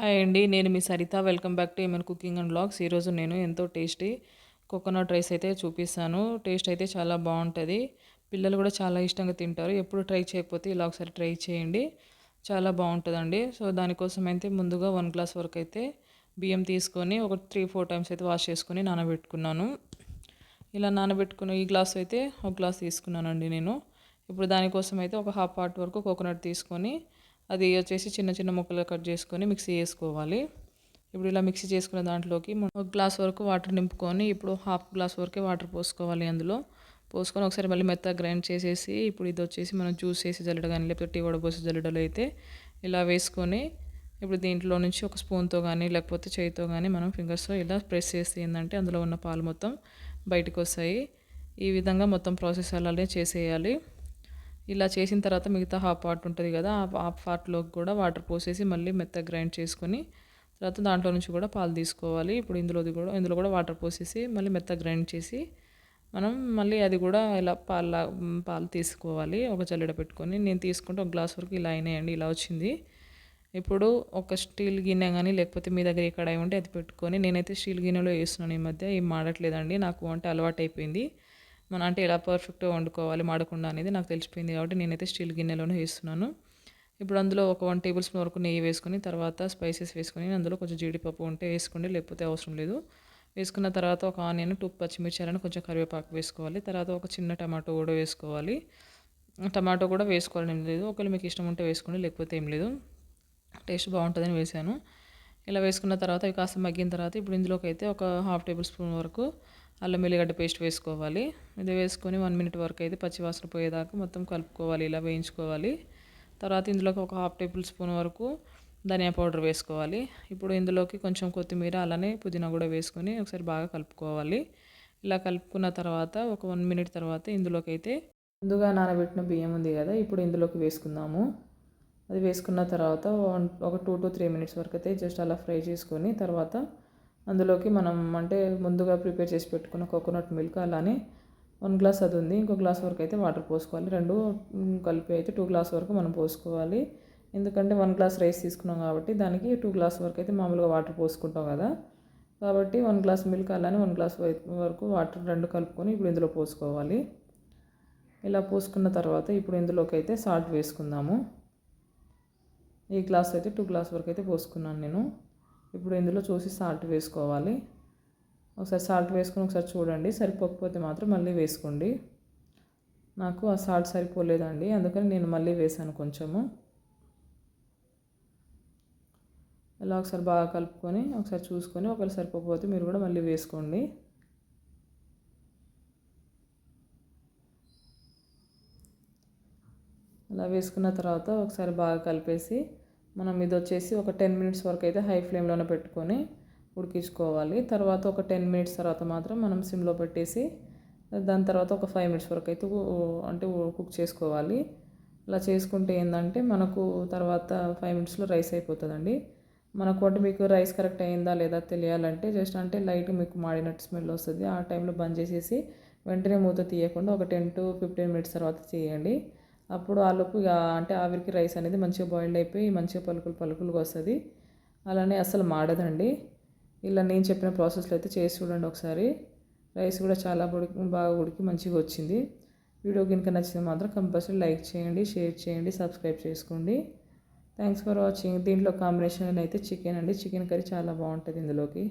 Hi అండి నేను మీ సరిత. వెల్కమ్ బ్యాక్ టు ఏమన్ కుకింగ్ అండ్ బ్లాగ్స్ ఈరోజు నేను ఎంతో టేస్టీ కోకోనట్ రైస్ అయితే చూపిస్తాను. టేస్ట్ అయితే చాలా బాగుంటుంది. పిల్లలు కూడా చాలా ఇష్టంగా తింటారు. ఎప్పుడు ట్రై చేయకపోతే ఇలా ఒకసారి ట్రై చేయండి. చాలా బాగుంటుందండి. సో దానికోసం అయితే ముందుగా వన్ గ్లాస్ వరకు అయితే బియ్యం తీసుకొని ఒక త్రీ ఫోర్ టైమ్స్ అయితే వాష్ చేసుకొని నానబెట్టుకున్నాను. ఇలా నానబెట్టుకున్న ఈ గ్లాస్ అయితే ఒక గ్లాస్ తీసుకున్నానండి నేను. ఇప్పుడు దానికోసం అయితే ఒక హాఫ్ పార్ట్ వరకు కోకోనట్ తీసుకొని అది వచ్చేసి చిన్న చిన్న ముక్కలు కట్ చేసుకొని మిక్సీ చేసుకోవాలి. ఇప్పుడు ఇలా మిక్సీ చేసుకున్న దాంట్లోకి ఒక గ్లాస్ వరకు వాటర్ నింపుకొని ఇప్పుడు హాఫ్ గ్లాస్ వరకే వాటర్ పోసుకోవాలి అందులో. పోసుకొని ఒకసారి మళ్ళీ మెత్తగా గ్రైండ్ చేసేసి ఇప్పుడు ఇది వచ్చేసి మనం జ్యూస్ చేసి జల్లడ కానీ లేకపోతే టీ వడబోసి జల్లడలు అయితే ఇలా వేసుకొని ఇప్పుడు దీంట్లో నుంచి ఒక స్పూన్తో కానీ లేకపోతే చేయితో కానీ మనం ఫింగర్స్తో ఇలా ప్రెస్ చేస్తే ఏంటంటే అందులో ఉన్న పాలు మొత్తం బయటకు వస్తాయి ఈ విధంగా మొత్తం ప్రాసెస్ అలానే చేసేయాలి. ఇలా చేసిన తర్వాత మిగతా హాఫ్ పార్ట్ ఉంటుంది కదా ఆ హాఫ్ పార్ట్లోకి కూడా వాటర్ పోసేసి మళ్ళీ మెత్తగా గ్రైండ్ చేసుకొని తర్వాత దాంట్లో నుంచి కూడా పాలు తీసుకోవాలి. ఇప్పుడు ఇందులోది కూడా ఇందులో కూడా వాటర్ పోసేసి మళ్ళీ మెత్తగా గ్రైండ్ చేసి మనం మళ్ళీ అది కూడా ఇలా పాలు పాలు తీసుకోవాలి. ఒక జల్లెడ పెట్టుకొని నేను తీసుకుంటే ఒక గ్లాస్ వరకు ఇలా అయినాయండి ఇలా వచ్చింది. ఇప్పుడు ఒక స్టీల్ గిన్నె కానీ లేకపోతే మీ దగ్గర ఎక్కడ ఉంటే అది పెట్టుకొని నేనైతే స్టీల్ గిన్నెలో వేస్తున్నాను ఈ మధ్య ఏం మాడట్లేదండి నాకు వంట అలవాటు అయిపోయింది మన అంటే ఎలా పర్ఫెక్ట్గా వండుకోవాలి మాడకుండా అనేది నాకు తెలిసిపోయింది కాబట్టి నేనైతే స్టీల్ గిన్నెలోనే వేస్తున్నాను. ఇప్పుడు అందులో ఒక వన్ టేబుల్ స్పూన్ వరకు నెయ్యి వేసుకొని తర్వాత స్పైసెస్ వేసుకొని అందులో కొంచెం జీడిపప్పు ఉంటే వేసుకోండి లేకపోతే అవసరం లేదు. వేసుకున్న తర్వాత ఒక ఆనియన్ టూ పచ్చిమిర్చి కొంచెం కరివేపాకు వేసుకోవాలి. తర్వాత ఒక చిన్న టమాటో కూడా వేసుకోవాలి. టమాటో కూడా వేసుకోవాలని ఏం లేదు. ఒకవేళ మీకు ఇష్టం ఉంటే వేసుకోండి లేకపోతే ఏం లేదు. టేస్ట్ బాగుంటుందని వేసాను. ఇలా వేసుకున్న తర్వాత ఇవి కాస్త మగ్గిన తర్వాత ఇప్పుడు ఇందులోకి అయితే ఒక హాఫ్ టేబుల్ స్పూన్ వరకు అల్లం వెల్లిగడ్డ పేస్ట్ వేసుకోవాలి. ఇది వేసుకొని వన్ మినిట్ వరకు అయితే పచ్చివాసన పోయేదాకా మొత్తం కలుపుకోవాలి ఇలా వేయించుకోవాలి. తర్వాత ఇందులోకి ఒక హాఫ్ టేబుల్ స్పూన్ వరకు ధనియా పౌడర్ వేసుకోవాలి. ఇప్పుడు ఇందులోకి కొంచెం కొత్తిమీర అలానే పుదీనా కూడా వేసుకొని ఒకసారి బాగా కలుపుకోవాలి. ఇలా కలుపుకున్న తర్వాత ఒక వన్ మినిట్ తర్వాత ఇందులోకి అయితే ముందుగా నానబెట్టిన బియ్యం ఉంది కదా ఇప్పుడు ఇందులోకి వేసుకుందాము. అది వేసుకున్న తర్వాత ఒక టూ టు త్రీ మినిట్స్ వరకు అయితే జస్ట్ అలా ఫ్రై చేసుకొని తర్వాత అందులోకి మనం అంటే ముందుగా ప్రిపేర్ చేసి పెట్టుకున్న కోకోనట్ మిల్క్ అలానే వన్ గ్లాస్ అది ఉంది. ఇంకో గ్లాస్ వరకు అయితే వాటర్ పోసుకోవాలి. రెండు కలిపి అయితే టూ గ్లాస్ వరకు మనం పోసుకోవాలి. ఎందుకంటే వన్ గ్లాస్ రైస్ తీసుకున్నాం కాబట్టి దానికి టూ గ్లాస్ వరకు అయితే మామూలుగా వాటర్ పోసుకుంటాం కదా. కాబట్టి వన్ గ్లాస్ మిల్క్ అలానే వన్ గ్లాస్ వరకు వాటర్ రెండు కలుపుకొని ఇప్పుడు ఇందులో పోసుకోవాలి. ఇలా పోసుకున్న తర్వాత ఇప్పుడు ఇందులోకి అయితే సాల్ట్ వేసుకుందాము. ఈ గ్లాస్ అయితే టూ గ్లాస్ వరకు అయితే పోసుకున్నాను నేను. ఇప్పుడు ఇందులో చూసి సాల్ట్ వేసుకోవాలి. ఒకసారి సాల్ట్ వేసుకొని ఒకసారి చూడండి. సరిపోకపోతే మాత్రం మళ్ళీ వేసుకోండి. నాకు ఆ సాల్ట్ సరిపోలేదండి. అందుకని నేను మళ్ళీ వేసాను కొంచెము. ఇలా ఒకసారి బాగా కలుపుకొని ఒకసారి చూసుకొని ఒకవేళ సరిపోకపోతే మీరు కూడా మళ్ళీ వేసుకోండి. అలా వేసుకున్న తర్వాత ఒకసారి బాగా కలిపేసి మనం ఇది వచ్చేసి ఒక టెన్ మినిట్స్ వరకు అయితే హై ఫ్లేమ్లోనే పెట్టుకొని ఉడికించుకోవాలి. తర్వాత ఒక టెన్ మినిట్స్ తర్వాత మాత్రం మనం సిమ్లో పెట్టేసి దాని తర్వాత ఒక ఫైవ్ మినిట్స్ వరకు అయితే అంటే కుక్ చేసుకోవాలి. అలా చేసుకుంటే ఏంటంటే మనకు తర్వాత ఫైవ్ మినిట్స్లో రైస్ అయిపోతుందండి. మనకు అంటే మీకు రైస్ కరెక్ట్ అయిందా లేదా తెలియాలంటే జస్ట్ అంటే లైట్ మీకు మాడినట్టు స్మెల్ వస్తుంది. ఆ టైంలో బంద్ చేసేసి వెంటనే మూత తీయకుండా ఒక టెన్ టు ఫిఫ్టీన్ మినిట్స్ తర్వాత చేయండి. అప్పుడు ఆలోపు ఇక అంటే ఆవిరికి రైస్ అనేది మంచిగా బాయిల్డ్ అయిపోయి మంచిగా పలుకులు పలుకులుగా వస్తుంది. అలానే అసలు మాడదండి. ఇలా నేను చెప్పిన ప్రాసెస్లో అయితే చేసి చూడండి ఒకసారి. రైస్ కూడా చాలా ఉడికి బాగా ఉడికి మంచిగా వచ్చింది. వీడియో కనుక నచ్చితే మాత్రం కంపల్సరీ లైక్ చేయండి షేర్ చేయండి సబ్స్క్రైబ్ చేసుకోండి. థ్యాంక్స్ ఫర్ వాచింగ్ దీంట్లో కాంబినేషన్ అయితే చికెన్ అండి. చికెన్ కర్రీ చాలా బాగుంటుంది ఇందులోకి.